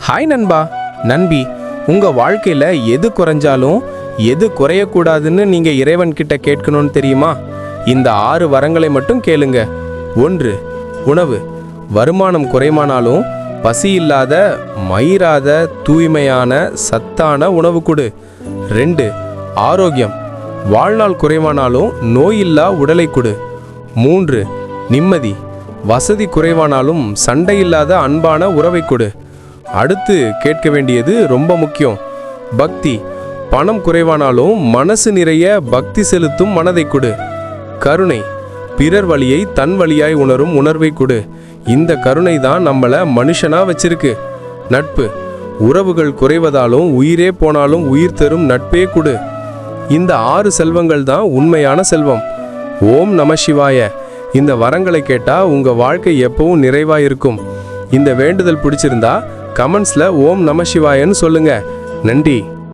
Hi நண்பா. நண்பி உங்கள் வாழ்க்கையில் எது குறைஞ்சாலும் எது குறையக்கூடாதுன்னு நீங்கள் இறைவன் கிட்ட கேட்கணும்னு தெரியுமா? இந்த ஆறு வரங்களை மட்டும் கேளுங்க. ஒன்று உணவு. வருமானம் குறைமானாலும் பசி இல்லாத மயிராத தூய்மையான சத்தான உணவு கொடு. ரெண்டு ஆரோக்கியம். வாழ்நாள் குறைவானாலும் நோயில்லா உடலை கொடு. மூன்று நிம்மதி. வசதி குறைவானாலும் சண்டை இல்லாத அன்பான உறவை கொடு. அடுத்து கேட்க வேண்டியது ரொம்ப முக்கியம். பக்தி. பணம் குறைவானாலும் மனசு நிறைய பக்தி செலுத்தும் மனதை கொடு. கருணை. பிறர் வழியை தன் வழியாய் உணரும் உணர்வை கொடு. இந்த கருணை தான் நம்மளை மனுஷனாக வச்சிருக்கு. நட்பு. உறவுகள் குறைவதாலும் உயிரே போனாலும் உயிர் தரும் நட்பே கொடு. இந்த ஆறு செல்வங்கள் தான் உண்மையான செல்வம். ஓம் நம சிவாய. இந்த வரங்களை கேட்டால் உங்கள் வாழ்க்கை எப்பவும் நிறைவாக இருக்கும். இந்த வேண்டுதல் பிடிச்சிருந்தா கமெண்ட்ஸில் ஓம் நம சிவாயன்னு சொல்லுங்கள் நன்றி.